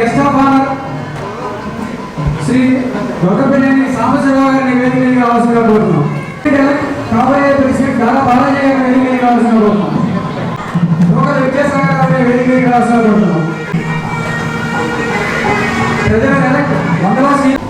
Guest of honour Shri Dorakapalli Sambasivarao గారి నివేదికని కావాల్సిందిగా కోరుతున్నాం. కాబోయే ప్రెసిడెంట్ దాదా బాలాజీ గారి నివేదికని కావాల్సిందిగా కోరుతున్నాం. విద్యాసాగర్ గారి నివేదికని కావాల్సిందిగా కోరుతున్నాం. ప్రజల వందలా సీట్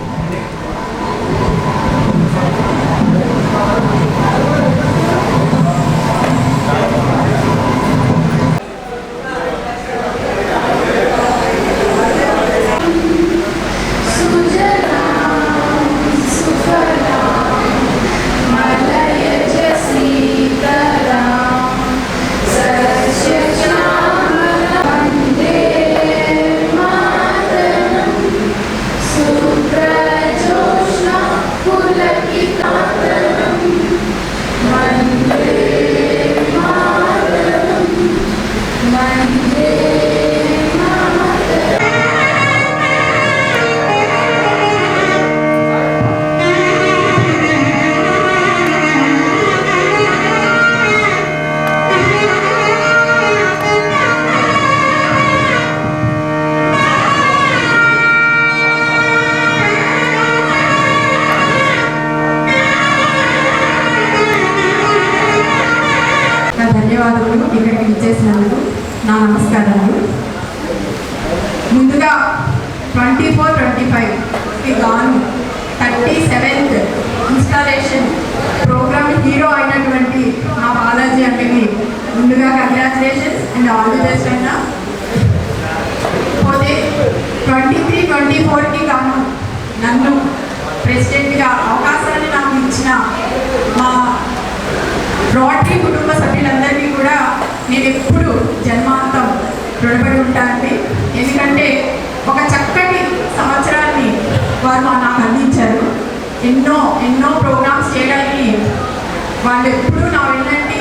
ట్వంటీ ఫోర్ ట్వంటీ ఫైవ్కి గాను thirty seventh installation program hero అయినటువంటి మా బాలాజీ అన్నకి ముందుగా congratulations and all the best అన్న. పోతే ట్వంటీ త్రీ ట్వంటీ ఫోర్కి గాను నన్ను ప్రెసిడెంట్గా అవకాశాన్ని నాకు ఇచ్చిన మా రోటరీ కుటుంబ సభ్యులందరికీ కూడా నేను ఎప్పుడు జన్మాంతం రుణపడి ఉంటానండి ఎందుకంటే ఒక చక్కటి సంవత్సరాన్ని వారు నాకు అందించారు. ఎన్నో ఎన్నో ప్రోగ్రామ్స్ చేయడానికి వాళ్ళు ఎప్పుడూ నా వెళ్ళండి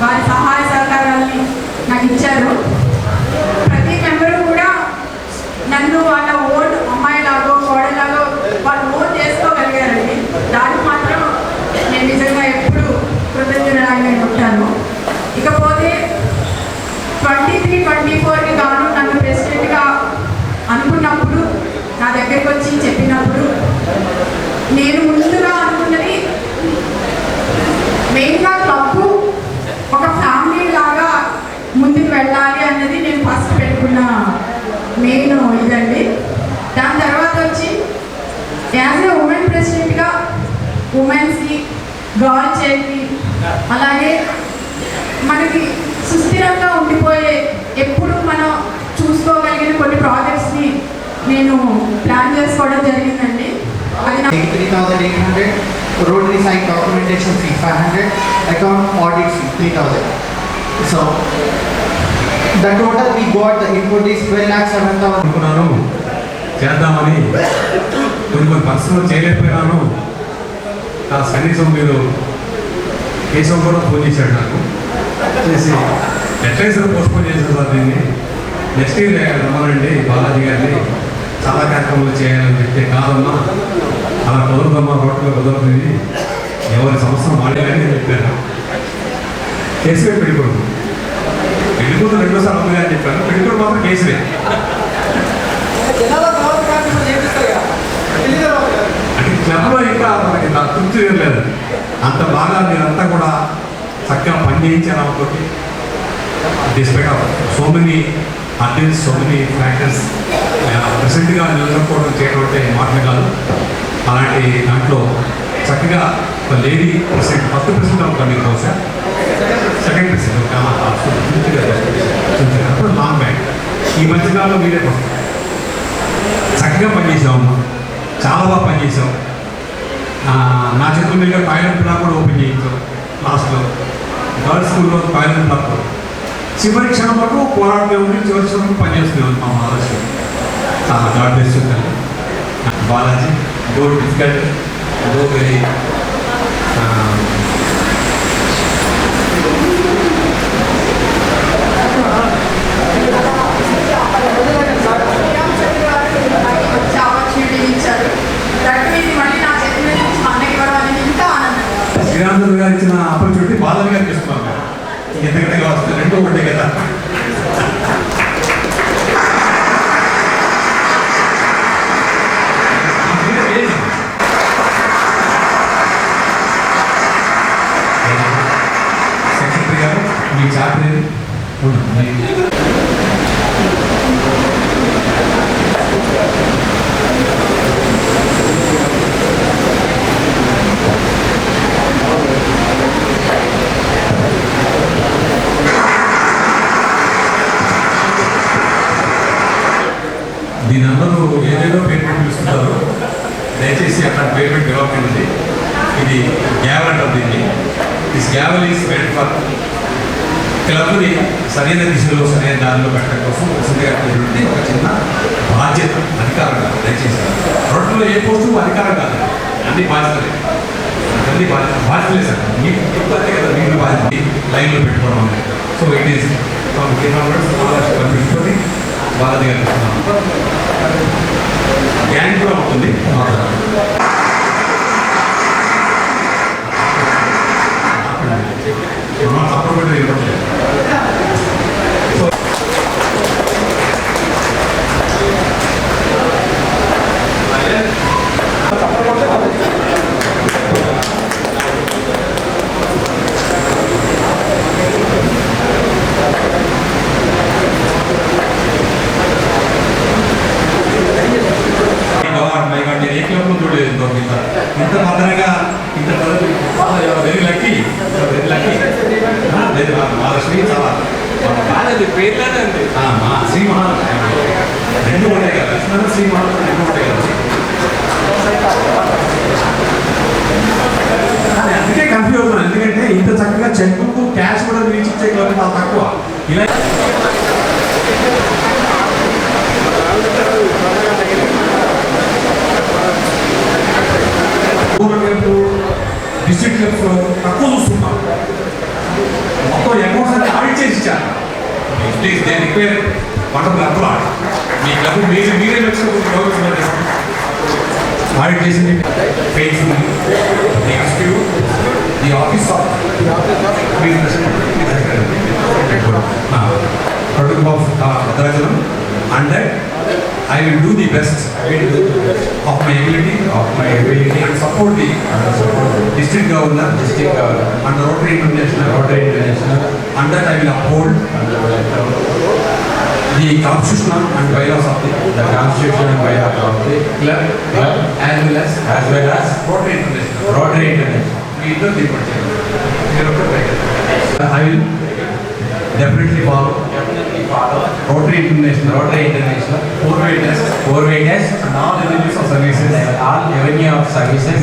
వారి సహాయ సహకారాలని నాకు ఇచ్చారు. ప్రతి మెంబరు కూడా నన్ను వాళ్ళ ఓన్ అమ్మాయిలాగో కోడలాగో వాళ్ళు ఓన్ చేసుకోగలిగారండి దానికి మాత్రం నేను నిజంగా ఎప్పుడు కృతజ్ఞురాలని ఉంటాను ఇకపోతే ట్వంటీ త్రీ ట్వంటీ ఫోర్కి గాను నన్ను ప్రెసిడెంట్గా అనుకున్నప్పుడు నా దగ్గరికి వచ్చి చెప్పినప్పుడు నేను ముందుగా అనుకున్నది మెయిన్గా క్లబ్బు ఒక ఫ్యామిలీ లాగా ముందుకు వెళ్ళాలి అన్నది నేను ఫస్ట్ పెట్టుకున్న మెయిన్ ఇదండి దాని తర్వాత వచ్చి యాజ్ ఏ ఉమెన్ ప్రెసిడెంట్గా ఉమెన్స్కి గర్ల్ చైల్డ్కి అలాగే మనకి సుస్థిరంగా ఉండిపోయే ఎప్పుడు మనం చూసుకోగలిగిన కొన్ని ప్రాజెక్ట్స్ని నేను ప్లాన్ చేసుకోవడం జరిగిందండి. అది నా 3,800, rotary site documentation fee 500, account audit fee 3,000. So, the total we got, the input is 12 lakh 7,000. అనుకున్నాను చేద్దామని. కొన్ని కొన్ని పరిస్థితులు చేయలేకపోయినాను. ఆ కనీసం మీరు కేశవ్ కూడా ఫోన్ చేశాడు నాకు. చేసి ఎట్లయితే పోస్ట్పోన్ చేశాను సార్ దీన్ని. నెక్స్ట్ ఇయర్ రమ్మనండి బాలాజీ గారిని. చాలా కార్యక్రమాలు చేయాలని చెప్తే కాదమ్మా. అలా కుదరదమ్మా రోడ్లో కుదరదు ఎవరి సంవత్సరం వాడేయాలని నేను చెప్పాను కేసువే పెళ్ళికొడుకు పెళ్ళికొడుకు రెండోసారి ఉంది అని చెప్పాను పెళ్ళికొడుకు మాత్రం కేసువే అంటే క్లబ్లో ఇంకా మనకి నా తృప్తి లేదు. అంత బాగా మీరంతా కూడా చక్కగా పని చేయించారు అనుకోటి despite of so many attends so many factors ప్రెసెంట్గా నిలబడుకోవడం చేయడం అంటే మాటలు కాదు. అలాంటి దాంట్లో చక్కగా ఒక లేడీ ప్రెసిడెంట్ ఫస్ట్ ప్రెసిడెంట్ అవుతాను మీకు బహుశా సెకండ్ ప్రెసిడెంట్ అప్పుడు లాంగ్ బ్యాక్ ఈ మధ్యకాలంలో మీరే ఫస్ట్ చక్కగా పనిచేసావమ్మా చాలా బాగా పనిచేసాం నా చేతుల మీద టాయిలెట్ బ్లాక్ కూడా ఓపెన్ చేయించాం లాస్ట్లో గర్ల్స్ స్కూల్లో టాయిలెట్ బ్లాక్ కూడా. చివరి క్షణం వరకు పోరాటం ఉండి చివరి క్షణం వరకు పనిచేస్తున్నాం మా ఆలోచన చాలా god best Balaji go difficult go very వచ్చే ఆపర్చునిటీ ఇచ్చారు దట్ మీన్స్ మళ్ళీ నా చేతి మీద నుంచి మా అన్నకి ఇవ్వడం అనేది ఇంకా ఆనందంగా శ్రీరామచంద్ర గారు ఇచ్చిన ఆపర్చునిటీ బాలాజీ గారికి ఇస్తున్నాం ఎందుకంటే వస్తుంది రెండు ఒకటి కదా. క్లబ్ని సరైన దిశలో సరైన దారిలో పెట్టడం కోసం వసతిగా ఒక చిన్న బాధ్యత అధికారం కాదు దయచేసి రోడ్లో ఏ పోస్టు అధికారం కాదు. అన్ని బాధ్యతలే. అన్ని బాధ్యత బాధ్యతలే సార్. మీకు మీకు కదా మీకు బాధ్యత. లైన్లో పెట్టుకోవడం అనేది. సో ఇట్ ఈస్ ఫ్రమ్ పెట్టుకొని బాధ్యత కలుగుతున్నాం గ్యాంగ్ కూడా ఉంటుంది అప్పుడు కూడా ఇవ్వట్లేదు గాడ్ మై గాడ్ నేను ఏ క్లబ్లో చూడలేదు ఇంతవరకు ఇంత ఇంత భద్రంగా ఇంత వెరీ లక్కీ వెరీ లక్కీ లేదు మహాలక్ష్మి చాలా కాదండి పేర్లోనే ఉంది ఆ, మా శ్రీ మహాలక్ష్మి రెండు ఉంటాయి కదా లక్ష్మణ శ్రీ మహాలక్ష్మి రెండు ఉంటాయి కదా కానీ అందుకే కన్ఫ్యూజ్ అవుతున్నాను ఎందుకంటే ఇంత చక్కగా చెక్ బుక్ క్యాష్ కూడా రీచ్ ఇచ్చే క్లబ్ చాలా తక్కువ ఇలా డిస్ట్రిక్ట్ క్లబ్స్ తక్కువ చూస్తున్నాం మొత్తం అకౌంట్స్ అన్ని ఆడిట్ చేసి ఇచ్చారు ప్లీజ్ దే రిక్వైర్ వండర్ఫుల్ మీ క్లబ్ మీరు మీరే వచ్చి ఆడిట్ చేసింది face the office of product of Bhadrachalam and I will do the best of my ability of my ability and support the district governor district governor and Rotary International Rotary International and that I will uphold the constitution and bylaws of the the constitution and bylaws of the club club as well as as well as Rotary International. Rotary International. మీ ఇద్దరు దీపం చేయండి మీరు definitely follow Rotary International Rotary International four way test four-way test and all revenues of services and all revenue of services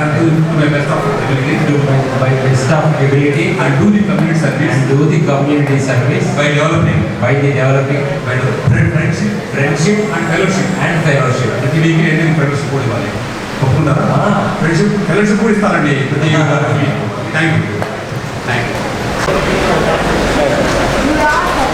and to my best of ability to by best of ability and do the community service do the community service by developing by the developing by friendship friendship and fellowship and fellowship. ప్రతి week ఎన్ని fellowship కూడా ఇవ్వాలి ఒప్పుకుంటారా Ah. Friendship fellowship కూడా ఇస్తారండి ప్రతి thank you thank you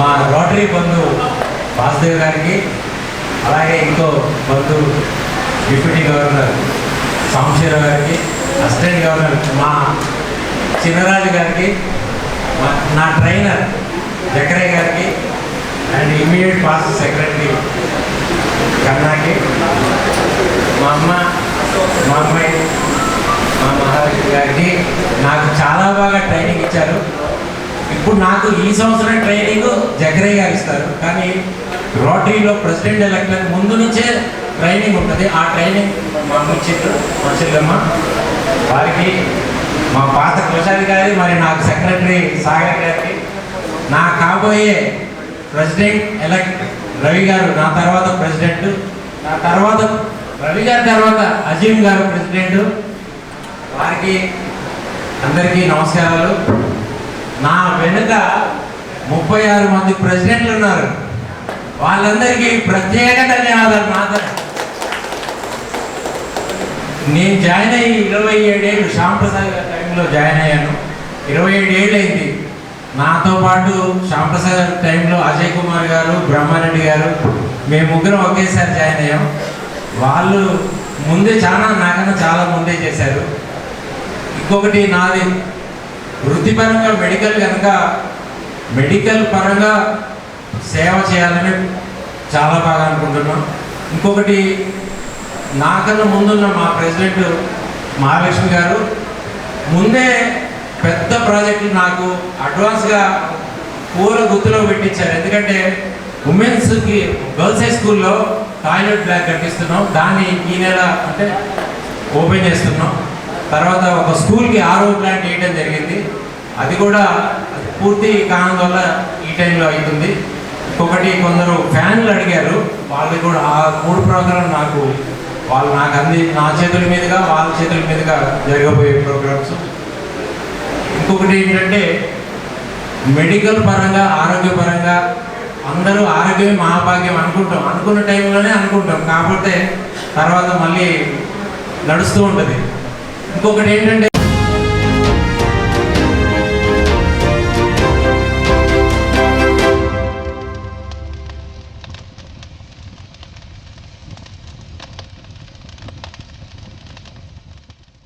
మా Rotary బంధువు వాసుదేవ్ గారికి అలాగే ఇంకో బంధువు డిప్యూటీ గవర్నర్ సాంశీరావు గారికి అసిస్టెంట్ గవర్నర్ మా చిన్నరాజు గారికి మా- నా ట్రైనర్ జకరే గారికి అండ్ ఇమీడియట్ పాస్ సెక్రటరీ కన్నాకి మా అమ్మ మా అమ్మాయి మా మహారాజు గారికి నాకు చాలా బాగా ట్రైనింగ్ ఇచ్చారు. ఇప్పుడు నాకు ఈ సంవత్సరం ట్రైనింగ్ జగరే గారు ఇస్తారు. కానీ రోటరీలో ప్రెసిడెంట్ ఎలక్షన్ ముందు నుంచే ట్రైనింగ్ ఉంటుంది. ఆ ట్రైనింగ్ మా అమ్మ ఇచ్చిండ్రు మా చెల్లెమ్మ వారికి మా పాత కుషాలి గారి మరి నాకు సెక్రటరీ సాగర్ గారికి నా కాబోయే ప్రెసిడెంట్ ఎలక్ట్ రవి గారు నా తర్వాత ప్రెసిడెంట్ నా తర్వాత రవి గారి తర్వాత అజీమ్ గారు ప్రెసిడెంట్. వారికి అందరికీ నమస్కారాలు. నా వెనుక ముప్పై ఆరు మంది ప్రెసిడెంట్లు ఉన్నారు. వాళ్ళందరికీ ప్రత్యేక ధన్యవాదాలు మాత్రం. నేను జాయిన్ అయ్యి ఇరవై ఏడేళ్ళు శ్యాంప్రసాద్ గారి టైంలో జాయిన్ అయ్యాను. ఇరవై ఏడు అయింది. నాతో పాటు శ్యాంప్రసాద్ గారి టైంలో అజయ్ కుమార్ గారు బ్రహ్మారెడ్డి గారు మేము ముగ్గురం ఒకేసారి జాయిన్ అయ్యాం. వాళ్ళు ముందే చాలా నాకన్నా చాలా ముందే చేశారు. ఇంకొకటి నాది వృత్తిపరంగా మెడికల్ కనుక మెడికల్ పరంగా సేవ చేయాలని చాలా బాగా అనుకుంటున్నాం. ఇంకొకటి నాకన్నా ముందున్న మా ప్రెసిడెంట్ మహాలక్ష్మి గారు ముందే పెద్ద ప్రాజెక్టులు నాకు అడ్వాన్స్గా పూల గుర్తులో పెట్టించారు. ఎందుకంటే ఉమెన్స్కి గర్ల్స్ హై స్కూల్లో టాయిలెట్ బ్లాక్ కట్టిస్తున్నాం. దాన్ని ఈ నెల అంటే ఓపెన్ చేస్తున్నాం. తర్వాత ఒక స్కూల్కి ఆరో ప్లాంట్ వేయడం జరిగింది. అది కూడా పూర్తి కారణం వల్ల ఈ టైంలో అవుతుంది ఇంకొకటి కొందరు ఫ్యాన్లు అడిగారు. వాళ్ళు కూడా ఆ మూడు ప్రోగ్రాం నాకు వాళ్ళు నాకు అంది నా చేతుల మీదుగా వాళ్ళ చేతుల మీదుగా జరగబోయే ప్రోగ్రామ్స్. ఇంకొకటి ఏంటంటే మెడికల్ పరంగా ఆరోగ్యపరంగా అందరూ ఆరోగ్యమే మహాభాగ్యం అనుకుంటాం. అనుకున్న టైంలోనే అనుకుంటాం. కాకపోతే తర్వాత మళ్ళీ నడుస్తూ ఉంటుంది. ఇంకొకటి ఏంటంటే